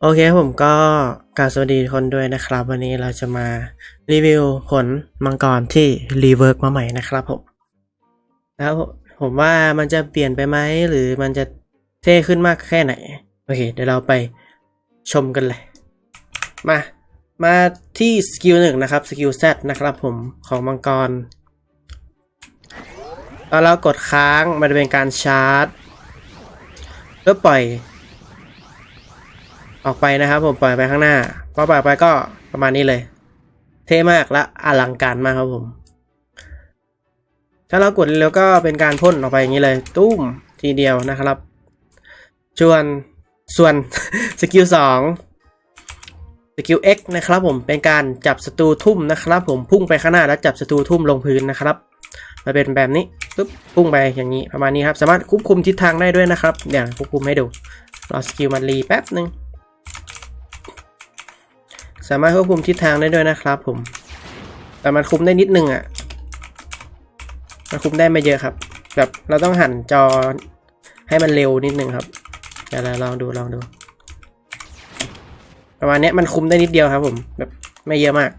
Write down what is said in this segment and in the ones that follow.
โอเคผมก็กราบสวัสดีทุกคนด้วยนะครับ วันนี้เราจะมารีวิวผลมังกรที่รีเวิร์กมาใหม่นะครับผมแล้วผมว่ามันจะเปลี่ยนไปไหมหรือมันจะเท่ขึ้นมากแค่ไหน โอเค เดี๋ยวเราไปชมกันเลย มา มาที่สกิลหนึ่งนะครับสกิล Z นะครับผมของมังกรตอนเรากดค้างมันจะเป็นการชาร์จเพื่อปล่อย ออกไปนะครับผมปล่อยไปข้างหน้าพอปล่อยไปก็ประมาณนี้เลย เท่มากและอลังการมากครับผม ถ้าเรากดแล้วก็เป็นการพ่นออกไปอย่างนี้เลย ตุ้มทีเดียวนะครับส่วนส่วนสกิลสองสกิล X นะครับผมเป็นการจับศัตรูทุ่มนะครับ ผมพุ่งไปข้างหน้าแล้วจับศัตรูทุ่มลงพื้นนะครับมาเป็นแบบนี้ปุ๊บพุ่งไปอย่างนี้ประมาณนี้ครับ สามารถควบคุมทิศทางได้ด้วยนะครับเดี๋ยวควบคุมให้ดูรอสกิลมันรีแป๊บหนึ่ง สามารถควบคุมทิศทางได้ด้วยนะครับผม แต่มันคุมได้นิดนึงอะ่ะ มันคุมได้ไม่เยอะครับ แบบเราต้องหันจอให้มันเร็วนิดนึงครับเดี๋ยวเราลองดูลองดู ประมาณนี้มันคุมได้นิดเดียวครับ ผมแบบไม่เยอะมาก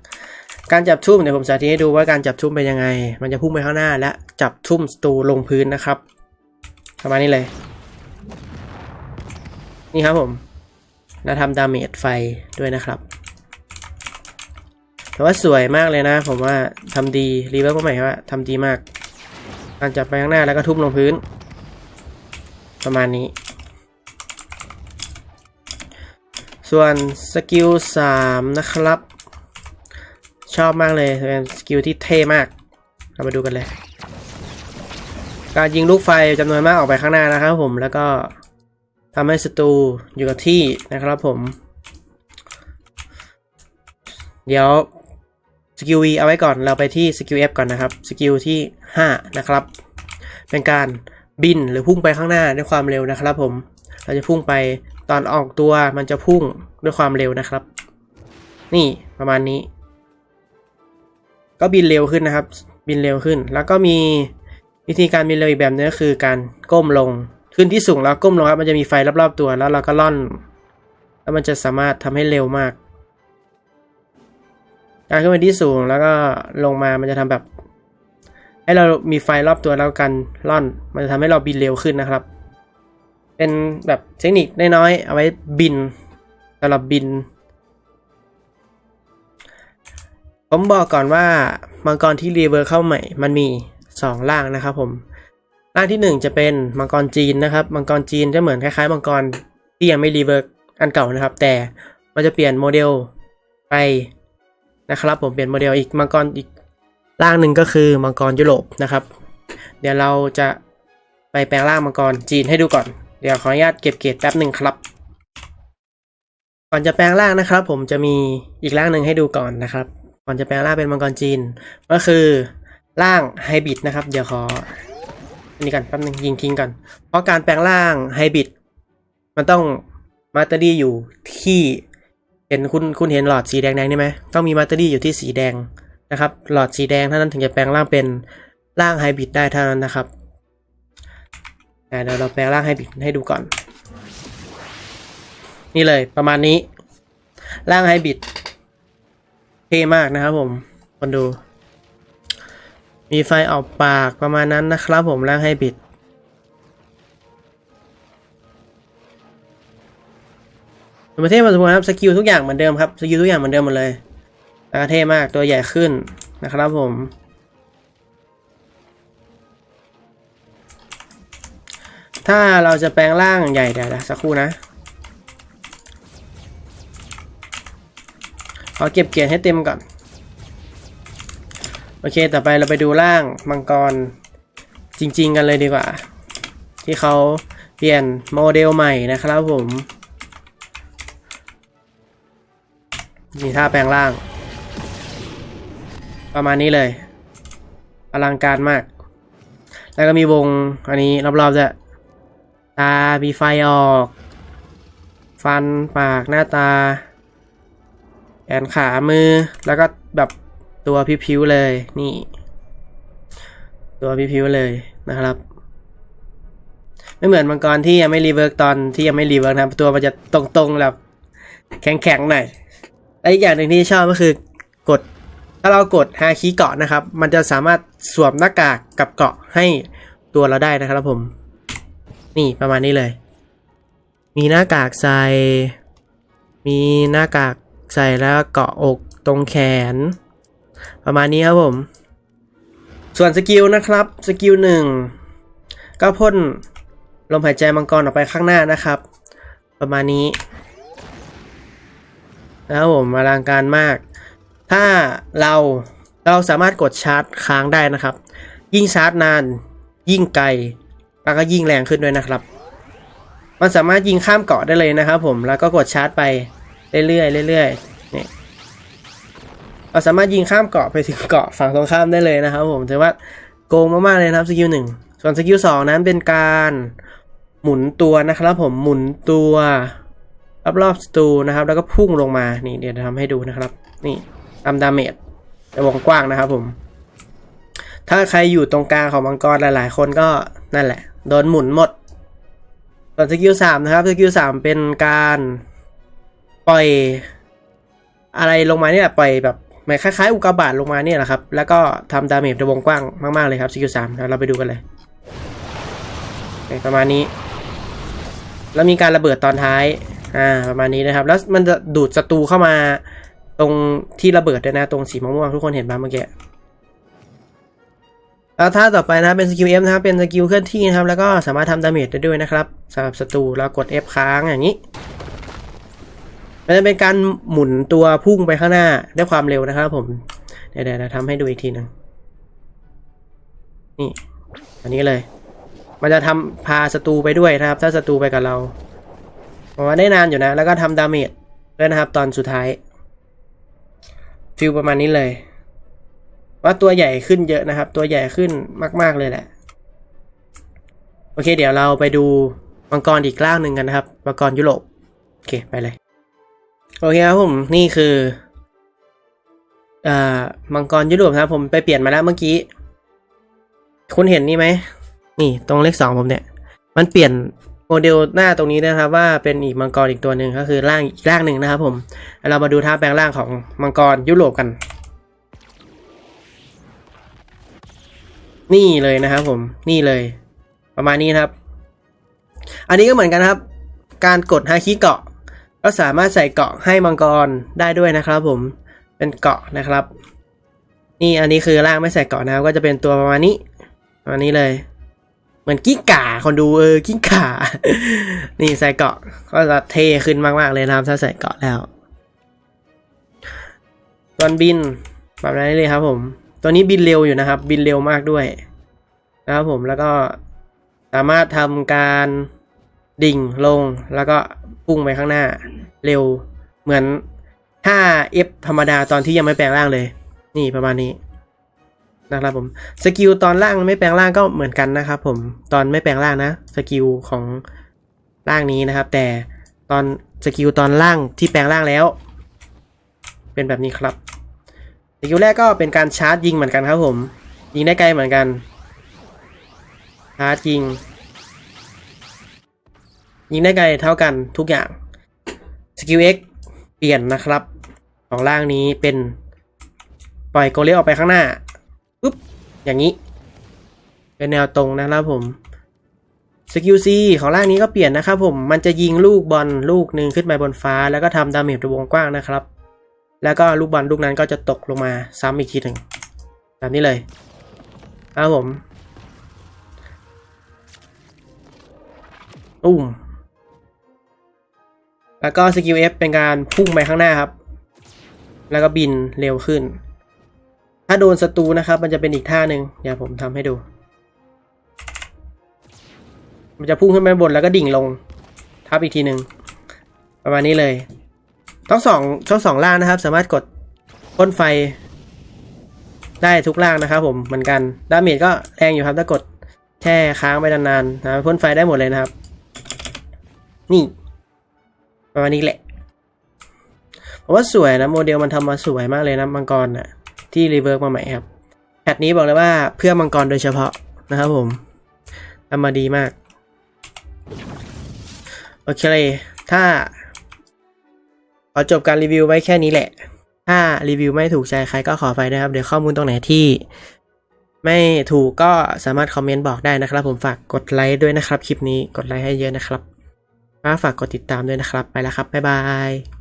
การจับทุ่มเดี๋ยวผมสาธิตให้ดูว่าการจับทุ่มเป็นยังไง มันจะพุ่งไปข้างหน้า และจับทุ่มสตูลงพื้นนะครับ ประมาณนี้เลย นี่ครับผมแล้วทำดาเมจไฟด้วยนะครับ แต่ว่าสวยมากเลยนะ ผมว่าทำดีรีเวิร์กมาใหม่ว่าทำดีมาก การจับไปข้างหน้าแล้วก็ทุ่มลงพื้น ประมาณนี้ ส่วนสกิล3นะครับ ชอบมากเลยเป็นสกิลที่เท่มาก เรามาดูกันเลย การยิงลูกไฟจำนวนมากออกไปข้างหน้านะครับผมแล้วก็ทำให้ศัตรูอยู่กับที่นะครับผม เดี๋ยว สกิล V เอาไว้ก่อนเราไปที่สกิล F ก่อนนะครับสกิลที่ 5 นะครับ เป็นการบินหรือพุ่งไปข้างหน้าด้วยความเร็วนะครับผมเราจะพุ่งไปตอนออกตัวมันจะพุ่งด้วยความเร็วนะครับ นี่ประมาณนี้ ก็บินเร็วขึ้นนะครับ บินเร็วขึ้น แล้วก็มีวิธีการบินเร็วอีกแบบนึงก็คือการก้มลงขึ้นที่สูงแล้วก้มลงครับมันจะมีไฟรอบๆตัวแล้วเราก็ล่อน แล้วมันจะสามารถทำให้เร็วมาก การขึ้นไปที่สูงแล้วก็ลงมามันจะทำแบบให้เรามีไฟรอบตัวแล้วกันล่อน มันจะทำให้เราบินเร็วขึ้นนะครับ เป็นแบบเทคนิคน้อยๆเอาไว้บินสำหรับบิน ผมบอกก่อนว่ามังกรที่รีเวิร์เข้าใหม่ มันมี2ร่างนะครับผมร่างที่ 1 จะเป็นมังกรจีนนะครับมังกรจีนจะเหมือนคล้ายๆมังกรที่ยังไม่รีเวิร์อันเก่านะครับ แต่มันจะเปลี่ยนโมเดลไป นะครับผมเปลี่ยนโมเดลอีกมังกรอีกร่างหนึ่งก็คือมังกรยุโรปนะครับ เดี๋ยวเราจะไปแปลงร่างมังกรจีนให้ดูก่อน เดี๋ยวขออนุญาตเก็บเกรดแป๊บหนึ่งครับ ก่อนจะแปลงร่างนะครับ ผมจะมีอีกร่างหนึ่งให้ดูก่อนนะครับ ก่อนจะแปลงร่างเป็นมังกรจีน ก็คือร่างไฮบริดนะครับ เดี๋ยวขออันนี้กันแป๊บหนึงยิงทิ้งกัน เพราะการแปลงร่างไฮบริดมันต้องมาสเตอรี่อยู่ที่ เห็นคุณคุณเห็นหลอดสีแดงๆนี่ไหมต้องมีมาสเตอรี่อยู่ที่สีแดงนะครับ หลอดสีแดงเท่านั้นถึงจะแปลงร่างเป็นร่างไฮบริดได้เท่านั้นนะครับเดี๋ยวเราแปลงร่างไฮบริดให้ดูก่อน นี่เลยประมาณนี้ร่างไฮบริดเท่มากนะครับผมคนดู มีไฟออกปากประมาณนั้นนะครับผมร่างไฮบริด ประเทศมาสมควรครับสกิลทุกอย่างเหมือนเดิมครับสกิลทุกอย่างเหมือนเดิมหมดเลยแล้วเท่มากตัวใหญ่ขึ้นนะครับผม ถ้าเราจะแปลงร่างใหญ่เดี๋ยวนะสักครู่นะขอเก็บเกียร์ให้เต็มก่อน โอเค ต่อไปเราไปดูร่างมังกรจริง ๆ กันเลยดีกว่า ที่เขาเปลี่ยนโมเดลใหม่นะครับผม มีท่าแปลงร่าง ประมาณนี้เลย อลังการมาก แล้วก็มีวงอันนี้รอบๆจะตา มีไฟออก ฟันปากหน้าตา แขนขามือ แล้วก็แบบตัวพิ้วๆเลย นี่ ตัวพิ้วๆเลยนะครับ ไม่เหมือนมังกรที่ยังไม่รีเวิร์กตอนที่ยังไม่รีเวิร์กนะตัวมันจะตรงๆแบบแข็งๆหน่อย และอีกอย่างหนึ่งที่ชอบก็คือกด ถ้าเรากดฮาคีเกาะนะครับ มันจะสามารถสวมหน้ากากกับเกาะให้ตัวเราได้นะครับผม นี่ประมาณนี้เลย มีหน้ากากใส่ มีหน้ากากใส่แล้วเกาะอกตรงแขน ประมาณนี้ครับผม ส่วนสกิลนะครับสกิลหนึ่งก็พ่นลมหายใจมังกรออกไปข้างหน้านะครับ ประมาณนี้ นะครับผมอลังการมาก ถ้าเราเราสามารถกดชาร์จค้างได้นะครับ ยิ่งชาร์จนาน ยิ่งไกล แล้วก็ยิ่งแรงขึ้นด้วยนะครับ มันสามารถยิงข้ามเกาะได้เลยนะครับ ผมแล้วก็กดชาร์จไปเรื่อยๆเรื่อยๆนี่เราสามารถยิงข้ามเกาะไปถึงเกาะฝั่งตรงข้ามได้เลยนะครับ ผมถือว่าโกงมากๆเลยนะครับสกิลหนึ่งส่วนสกิลสองนั้นเป็นการหมุนตัวนะครับ ผมหมุนตัว รอบๆสตูนะครับ แล้วก็พุ่งลงมานี่เดี๋ยวทำให้ดูนะครับ นี่ทำดาเมจในวงกว้างนะครับผม ถ้าใครอยู่ตรงกลางของมังกรหลาย ๆ คนก็นั่นแหละ โดนหมุนหมดส่วนสกิลสามนะครับสกิลสามเป็นการปล่อยอะไรลงมาเนี่ยปล่อยแบบเหมือนคล้ายๆอุกกาบาตลงมาเนี่ยแหละครับ แล้วก็ทำดาเมจในวงกว้างมากๆเลยครับสกิลสามเราไปดูกันเลยประมาณนี้ แล้วมีการระเบิดตอนท้าย อ่าประมาณนี้นะครับ แล้วมันจะดูดศัตรูเข้ามาตรงที่ระเบิดด้วยนะ ตรงสีม่วงทุกคนเห็นบ้างเมื่อกี้แล้วท่าต่อไปนะครับเป็นสกิล F นะครับ เป็นสกิลเคลื่อนที่นะครับ แล้วก็สามารถทำดาเมจได้ด้วยนะครับสำหรับศัตรูแล้วกด F ค้างอย่างนี้ มันจะเป็นการหมุนตัวพุ่งไปข้างหน้าด้วยความเร็วนะครับผม เดี๋ยวเดี๋ยวทำให้ดูอีกทีหนึ่งนี่ อันนี้เลย มันจะทำพาศัตรูไปด้วยนะครับ ถ้าศัตรูไปกับเรา ผมว่าได้นานอยู่นะ แล้วก็ทำดาเมจด้วยนะครับ ตอนสุดท้ายฟิลประมาณนี้เลย ว่าตัวใหญ่ขึ้นเยอะนะครับ ตัวใหญ่ขึ้นมาก ๆ เลยแหละ โอเค เดี๋ยวเราไปดูมังกรอีกล่างหนึ่งกันนะครับมังกรยุโรปโอเคไปเลย โอเคครับผมนี่คืออ่ามังกรยุโรปนะครับ ผมไปเปลี่ยนมาแล้วเมื่อกี้ คุณเห็นนี่ไหมนี่ตรงเลขสองผมเนี่ย มันเปลี่ยน โมเดลหน้าตรงนี้นะครับว่าเป็นอีกมังกรอีกตัวหนึ่งก็คือร่างอีกร่างหนึ่งนะครับผมเรามาดูท่าแปลงร่างของมังกรยุโรปกัน นี่เลยนะครับผมนี่เลย ประมาณนี้นะครับ อันนี้ก็เหมือนกันครับ การกดฮาคิเกาะ ก็สามารถใส่เกาะให้มังกรได้ด้วยนะครับ ผมเป็นเกาะนะครับ นี่อันนี้คือร่างไม่ใส่เกาะนะครับก็จะเป็นตัวประมาณนี้ประมาณนี้เลย เหมือนกิ้งก่าคนดูเออกิ้งก่า นี่ใส่เกาะก็จะเทขึ้นมาก ๆ เลยนะครับถ้าใส่เกาะแล้วส่วนบินแบบนี้เลยครับ ผมตัวนี้บินเร็วอยู่นะครับ บินเร็วมากด้วยนะครับผมแล้วก็สามารถทำการดิ่งลงแล้วก็พุ่งไปข้างหน้า เร็วเหมือนถ้า F ธรรมดาตอนที่ยังไม่แปลงร่างเลย นี่ประมาณนี้ นะครับผมสกิลตอนล่างไม่แปลงร่างก็เหมือนกันนะครับผมตอนไม่แปลงร่างนะสกิลของร่างนี้นะครับ แต่ตอนสกิลตอนล่างที่แปลงร่างแล้ว เป็นแบบนี้ครับสกิลแรกก็เป็นการชาร์จยิงเหมือนกันครับผม ยิงได้ไกลเหมือนกันชาร์จยิง ยิงได้ไกลเท่ากันทุกอย่างสกิล X เปลี่ยนนะครับ ของล่างนี้เป็นปล่อยโกเลออกไปข้างหน้า อย่างนี้ เป็นแนวตรงนะครับผมสกิล C ของล่างนี้ก็เปลี่ยนนะครับผมมันจะยิงลูกบอลลูกหนึ่งขึ้นไปบนฟ้า แล้วก็ทำดาเมจในวงกว้างนะครับ แล้วก็ลูกบอลลูกนั้นก็จะตกลงมาซ้ำอีกทีหนึ่งแบบนี้เลยครับผมตุ้มแล้วก็สกิล F เป็นการพุ่งไปข้างหน้าครับ แล้วก็บินเร็วขึ้น ถ้าโดนศัตรูนะครับ มันจะเป็นอีกท่าหนึ่งเดี๋ยวผมทำให้ดู มันจะพุ่งขึ้นไปบนแล้วก็ดิ่งลง ทับอีกทีหนึ่งประมาณนี้เลยทั้งสองทั้งสองล่างนะครับ สามารถกดพ่นไฟ ได้ทุกล่างนะครับ ผมเหมือนกันดาเมจก็แรงอยู่ครับถ้ากดแช่ค้างไปนานๆนะพ่นไฟได้หมดเลยนะครับ นี่ ประมาณนี้แหละผมว่าสวยนะโมเดลมันทำมาสวยมากเลยนะมังกรน่ะ ที่รีเวิร์กมาใหม่ครับแพทนี้บอกเลยว่าเพื่อมังกรโดยเฉพาะนะครับผมทำมาดีมาก โอเคเลยถ้าขอจบการรีวิวไว้แค่นี้แหละ ถ้ารีวิวไม่ถูกใจใครก็ขอไปนะครับ เดี๋ยวข้อมูลตรงไหนที่ไม่ถูกก็สามารถคอมเมนต์บอกได้นะครับ ผมฝากกดไลค์ด้วยนะครับ คลิปนี้กดไลค์ให้เยอะนะครับฝากกดติดตามด้วยนะครับ ไปแล้วครับ บ๊ายบาย